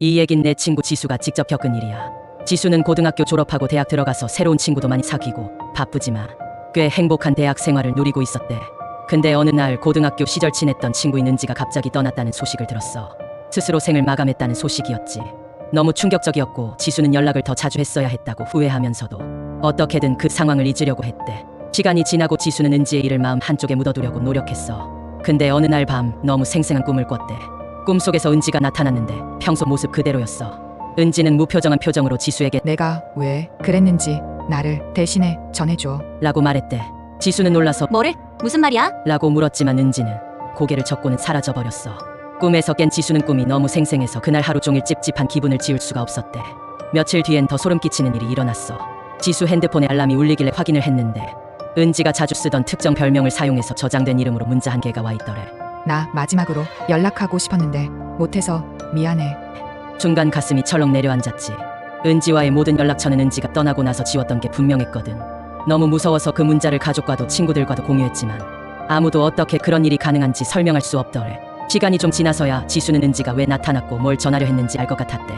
이 얘긴 내 친구 지수가 직접 겪은 일이야. 지수는 고등학교 졸업하고 대학 들어가서 새로운 친구도 많이 사귀고 바쁘지만 꽤 행복한 대학 생활을 누리고 있었대. 근데 어느 날 고등학교 시절 친했던 친구인 은지가 갑자기 떠났다는 소식을 들었어. 스스로 생을 마감했다는 소식이었지. 너무 충격적이었고 지수는 연락을 더 자주 했어야 했다고 후회하면서도 어떻게든 그 상황을 잊으려고 했대. 시간이 지나고 지수는 은지의 일을 마음 한쪽에 묻어두려고 노력했어. 근데 어느 날 밤 너무 생생한 꿈을 꿨대. 꿈속에서 은지가 나타났는데 평소 모습 그대로였어. 은지는 무표정한 표정으로 지수에게 내가 왜 그랬는지 나를 대신해 전해줘. 라고 말했대. 지수는 놀라서 뭐를? 무슨 말이야? 라고 물었지만 은지는 고개를 젓고는 사라져버렸어. 꿈에서 깬 지수는 꿈이 너무 생생해서 그날 하루 종일 찝찝한 기분을 지울 수가 없었대. 며칠 뒤엔 더 소름 끼치는 일이 일어났어. 지수 핸드폰에 알람이 울리길래 확인을 했는데 은지가 자주 쓰던 특정 별명을 사용해서 저장된 이름으로 문자 한 개가 와 있더래. 나 마지막으로 연락하고 싶었는데 못해서 미안해. 순간 가슴이 철렁 내려앉았지. 은지와의 모든 연락처는 은지가 떠나고 나서 지웠던 게 분명했거든. 너무 무서워서 그 문자를 가족과도 친구들과도 공유했지만 아무도 어떻게 그런 일이 가능한지 설명할 수 없더래. 시간이 좀 지나서야 지수는 은지가 왜 나타났고 뭘 전하려 했는지 알 것 같았대.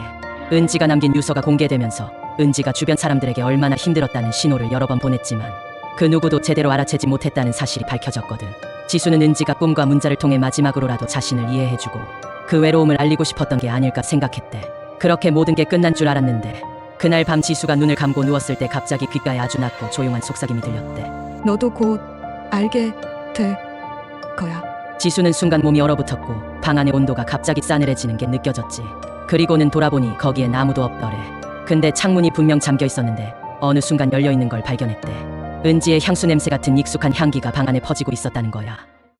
은지가 남긴 유서가 공개되면서 은지가 주변 사람들에게 얼마나 힘들었다는 신호를 여러 번 보냈지만 그 누구도 제대로 알아채지 못했다는 사실이 밝혀졌거든. 지수는 은지가 꿈과 문자를 통해 마지막으로라도 자신을 이해해주고 그 외로움을 알리고 싶었던 게 아닐까 생각했대. 그렇게 모든 게 끝난 줄 알았는데 그날 밤 지수가 눈을 감고 누웠을 때 갑자기 귓가에 아주 낮고 조용한 속삭임이 들렸대. 너도 곧 알게 될 거야. 지수는 순간 몸이 얼어붙었고 방 안의 온도가 갑자기 싸늘해지는 게 느껴졌지. 그리고는 돌아보니 거기엔 아무도 없더래. 근데 창문이 분명 잠겨 있었는데 어느 순간 열려 있는 걸 발견했대. 은지의 향수 냄새 같은 익숙한 향기가 방 안에 퍼지고 있었다는 거야.